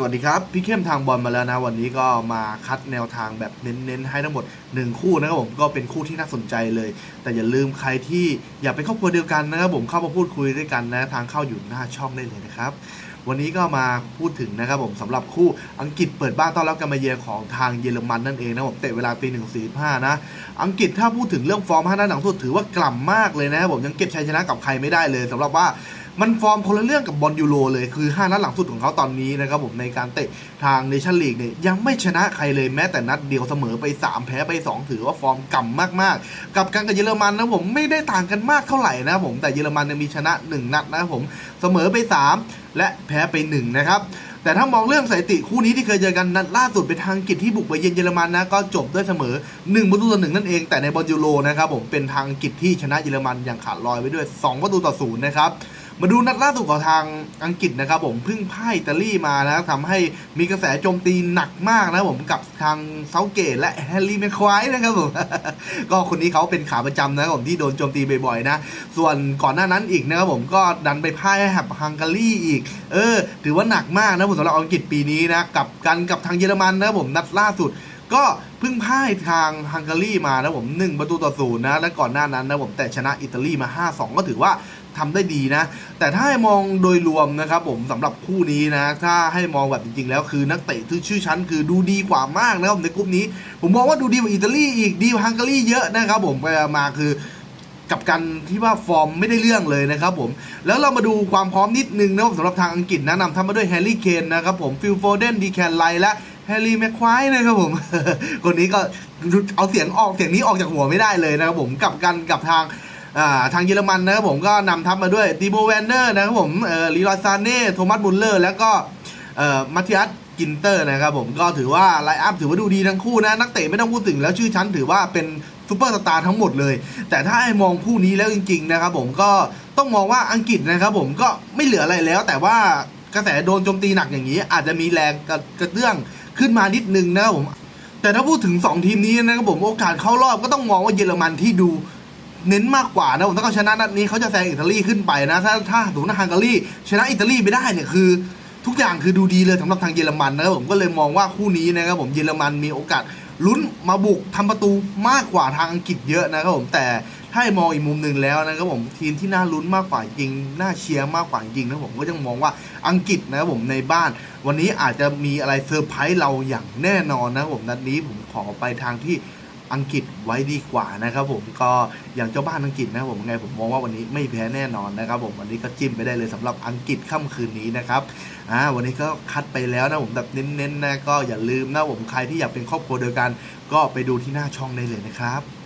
สวัสดีครับ พี่เข้มทางบอลมาแล้วนะ วันนี้ก็มาคัดแนวทางแบบเน้นๆให้ทั้งหมด 1 คู่นะครับผมก็เป็นคู่ที่น่าสนใจเลย แต่อย่าลืมใครที่อยากเป็นครอบครัวเดียวกันนะครับผมเข้ามาพูดคุยด้วยกันนะทางเข้าอยู่หน้าช่องได้เลยนะครับวันนี้ก็มาพูดถึงนะครับผมสำหรับคู่อังกฤษเปิดบ้านต้อนรับการมาเยือนของทางเยอรมันนั่นเองนะผมเตะเวลาปี145นะอังกฤษถ้าพูดถึงเรื่องฟอร์มห้านัดหลังสุดถือว่ากล่ำมากเลยนะครับผมยังเก็บชัยชนะกับใครไม่ได้เลยสำหรับว่า มันฟอร์มคนละเรื่องกับบอลยูโรเลยคือ 5 นัดหลังสุดของเขาตอนนี้นะครับผมในการเตะทางเนชั่นลีกเนี่ยยังไม่ชนะใครเลยแม้แต่นัดเดียวเสมอไป 3 แพ้ไป 2 ถือว่าฟอร์มก่ำมากๆ กับการกับเยอรมันนะผมไม่ได้ต่างกันมากเท่าไหร่นะผมแต่เยอรมันยังมีชนะ 1 นัดนะผมเสมอไป 3 และแพ้ไป 1 นะครับแต่ถ้ามองเรื่องสถิติคู่นี้ที่เคยเจอกันนัดล่าสุดเป็นทางอังกฤษที่บุกไปเยือนเยอรมันนะก็จบด้วยเสมอ1ประตูต่อหนึ่งนั่นเองแต่ในบอลยูโรนะครับผมเป็นทางอังกฤษที่ชนะเยอรมันอย่างขาดลอยไปด้วย 2 ประตูต่อศูนย์นะครับ มาดูนัดล่าสุดของทางอังกฤษนะครับผมพึ่งพ่ายอิตาลีมานะทำให้มีกระแสโจมตีหนักมากนะผมกับทางเซาเกตและแฮร์รี่แมคควายนะครับผมก็คนนี้เขาเป็นขาประจำนะครับผมที่โดนโจมตีบ่อยๆนะ ส่วนก่อนหน้านั้นอีกนะครับผมก็ดันไปพ่ายให้กับฮังการีอีก เออ ถือว่าหนักมากนะผมสำหรับอังกฤษปีนี้นะกับกันกับทางเยอรมันนะครับผมนัดล่าสุดก็เพิ่งพ่ายทางฮังการีมานะผม1ประตูต่อศูนย์นะและก่อนหน้านั้นนะผมแต่ชนะอิตาลีมา 5-2 ก็ถือว่า ทำได้ดีนะ แต่ถ้าให้มองโดยรวมนะครับผมสำหรับคู่นี้นะ ถ้าให้มองแบบจริงๆแล้วคือนักเตะที่ชื่อชั้นคือดูดีกว่ามากนะครับในกลุ่มนี้ ผมมองว่าดูดีกว่าอิตาลีอีกดีกว่าฮังการีเยอะนะครับผมไปมาคือกับการที่ว่าฟอร์มไม่ได้เรื่องเลยนะครับผม แล้วเรามาดูความพร้อมนิดนึงนะครับสำหรับทางอังกฤษนะนำทัพมาด้วยแฮร์รี่เคนนะครับผมฟิลโฟเดนดีแคนไลและแฮร์รี่แมคควายนะครับผม คนนี้ก็เอาเสียงออกเสียงนี้ออกจากหัวไม่ได้เลยนะครับผมกับกันกับทาง ทางเยอรมันนะครับผมก็นำทัพมาด้วยดีโบแวนเนอร์นะครับผมลีลอยซานเน่โทมัสบุลเลอร์ แล้วก็มัธยัสกินเตอร์นะครับผมก็ถือว่าไลน์อัพถือว่าดูดีทั้งคู่นะ นักเตะไม่ต้องพูดถึงแล้วชื่อชั้นถือว่าเป็นซูเปอร์สตาร์ทั้งหมดเลย แต่ถ้าให้มองคู่นี้แล้วจริงๆนะครับผมก็ต้องมองว่าอังกฤษนะครับผมก็ไม่เหลืออะไรแล้ว แต่ว่ากระแสโดนโจมตีหนักอย่างนี้ อาจจะมีแรงกระกระเตื้องขึ้นมานิดนึงนะครับผมแต่ถ้าพูดถึง 2 ทีมนี้นะครับผมโอกาสเข้ารอบก็ต้องมองว่าเยอรมันที่ดู เน้นมากกว่านะผมถ้าเขาชนะนัดนี้เขาจะแซงอิตาลีขึ้นไปนะถ้าถ้าสมมติฮังการีชนะอิตาลีไปได้เนี่ยคือ ทุกอย่างคือดูดีเลยสำหรับทางเยอรมันนะครับผมก็เลยมองว่าคู่นี้นะครับผมเยอรมันมีโอกาสลุ้นมาบุกทำประตูมากกว่าทางอังกฤษเยอะนะครับผมแต่ถ้ามองอีกมุมหนึ่งแล้วนะครับผมทีมที่น่าลุ้นมากกว่าจริงน่าเชียร์มากกว่าจริงนะผมก็ยังมองว่าอังกฤษนะครับผมในบ้าน วันนี้อาจจะมีอะไรเซอร์ไพรส์เราอย่างแน่นอนนะครับผมนัดนี้ผมขอไปทางที่ อังกฤษไว้ดีกว่านะครับผมก็อย่างเจ้าบ้านอังกฤษนะครับผมไงผมมองว่าวันนี้ไม่แพ้แน่นอนนะครับผมวันนี้ก็จิ้มไปได้เลยสำหรับอังกฤษค่ำคืนนี้นะครับอ่าวันนี้ก็คัดไปแล้วนะผมแบบเน้นๆนะก็อย่าลืมนะผมใครที่อยากเป็นครอบครัวเดียวกัน ก็ไปดูที่หน้าช่องได้เลยนะครับ